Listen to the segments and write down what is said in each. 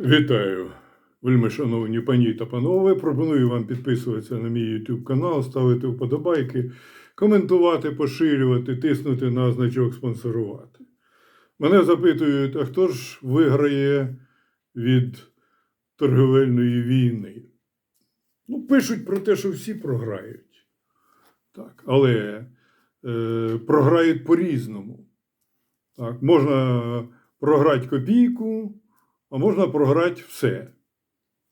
Вітаю, вельми шановні пані та панове. Пропоную вам підписуватися на мій YouTube канал, ставити вподобайки, коментувати, поширювати, тиснути на значок спонсорувати. Мене запитують, а хто ж виграє від торговельної війни? Ну, пишуть про те, що всі програють. Так, але е, програють по-різному. Так, можна програти копійку, а можна програти все.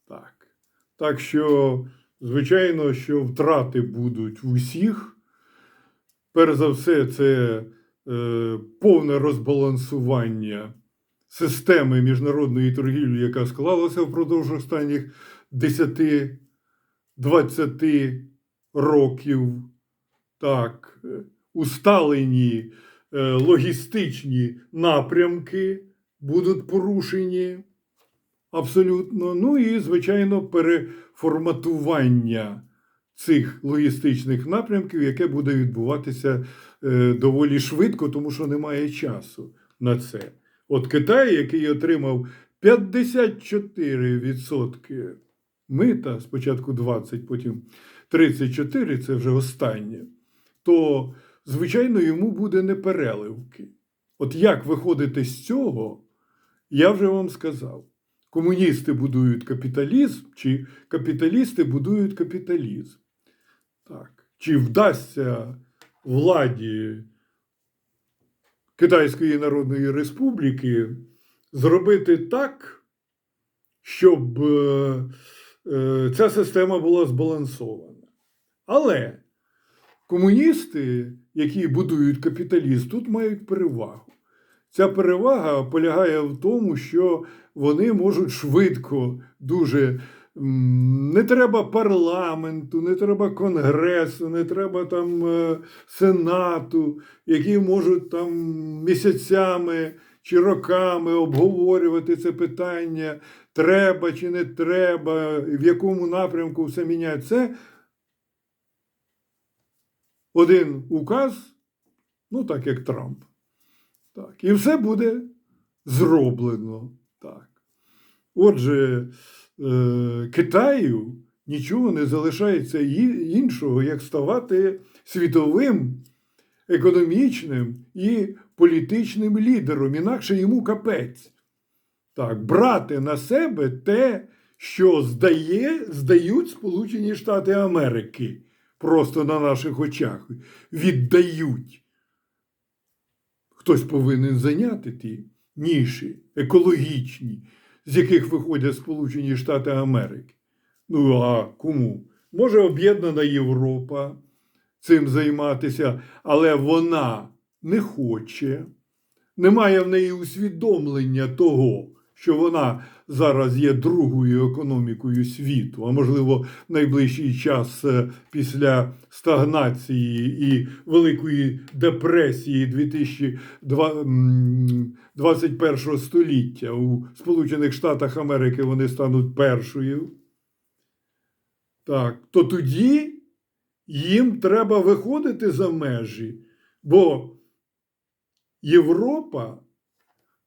Так. так що, звичайно, що втрати будуть в усіх. Перш за все, це е, повне розбалансування системи міжнародної торгівлі, яка склалася впродовж останніх 10-20 років. Так, е, усталені е, логістичні напрямки будуть порушені абсолютно. Ну і, звичайно, переформатування цих логістичних напрямків, яке буде відбуватися е, доволі швидко, тому що немає часу на це. От Китай, який отримав 54% мита, спочатку 20, потім 34, це вже останнє, то, звичайно, йому буде непереливки. От як виходити з цього, я вже вам сказав. Комуністи будують капіталізм, чи капіталісти будують капіталізм. Так. Чи вдасться владі Китайської Народної Республіки зробити так, щоб е, е, ця система була збалансована. Але комуністи, які будують капіталізм, тут мають перевагу. Ця перевага полягає в тому, що вони можуть швидко, дуже не треба парламенту, не треба конгресу, не треба там е, сенату, які можуть там місяцями чи роками обговорювати це питання, треба чи не треба, в якому напрямку все міняє. Це один указ, ну так як Трамп. Так, і все буде зроблено. Так. Отже, е, Китаю нічого не залишається іншого, як ставати світовим економічним і політичним лідером. Інакше йому капець. Так, брати на себе те, що здає, здають Сполучені Штати Америки просто на наших очах. Віддають хтось повинен зайняти ті ніші екологічні, з яких виходять Сполучені Штати Америки. Ну а кому? Може об'єднана Європа цим займатися, але вона не хоче, немає в неї усвідомлення того, що вона зараз є другою економікою світу, а можливо, найближчий час е, після стагнації і Великої депресії 2021 століття у Сполучених Штатах Америки вони стануть першою. Так, то тоді їм треба виходити за межі, бо Європа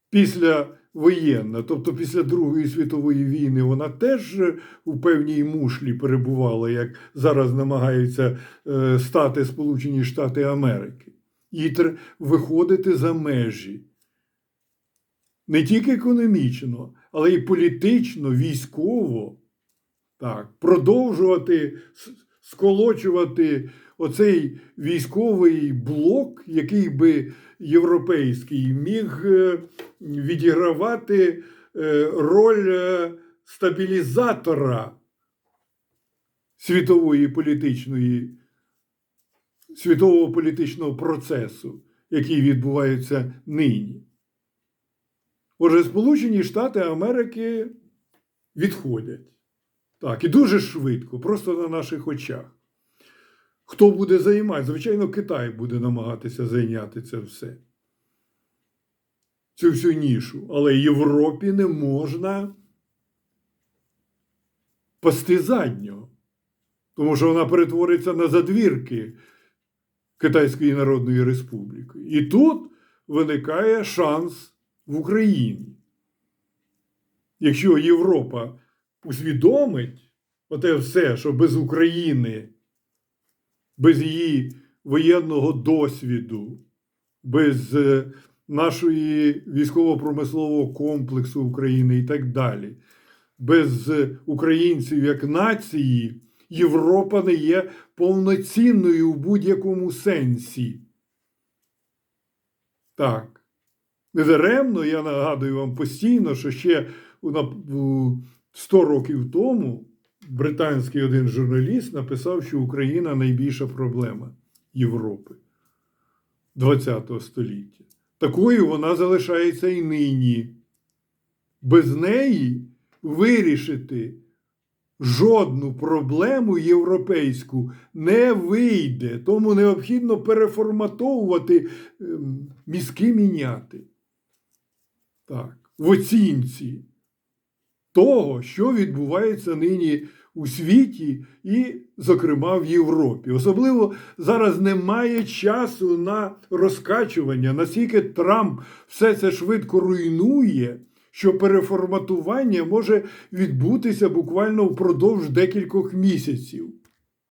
після воєнна, тобто після Другої світової війни, вона теж у певній мушлі перебувала, як зараз намагаються е, стати Сполучені Штати Америки. Треба виходити за межі. Не тільки економічно, але й політично, військово. Так, продовжувати сколочувати оцей військовий блок, який би європейський міг е, відігравати е, роль е, стабілізатора світової політичної, світового політичного процесу, який відбувається нині. Отже, Сполучені Штати Америки відходять. Так, і дуже швидко, просто на наших очах. Хто буде займати? Звичайно, Китай буде намагатися зайняти це все. Цю всю нішу. Але Європі не можна пасти заднього. Тому що вона перетвориться на задвірки Китайської Народної Республіки. І тут виникає шанс в Україні. якщо Європа усвідомить оте все, що без України, без її воєнного досвіду, без е, нашої військово-промислового комплексу України і так далі, без е, українців як нації, Європа не є повноцінною в будь-якому сенсі. Так. Недаремно я нагадую вам постійно, що ще у 100 років тому британський один журналіст написав, що Україна найбільша проблема Європи ХХ століття. Такою вона залишається і нині. Без неї вирішити жодну проблему європейську не вийде. Тому необхідно переформатовувати, ем, мізки міняти. Так, в оцінці того, що відбувається нині у світі і, зокрема, в Європі. Особливо зараз немає часу на розкачування, наскільки Трамп все це швидко руйнує, що переформатування може відбутися буквально впродовж декількох місяців.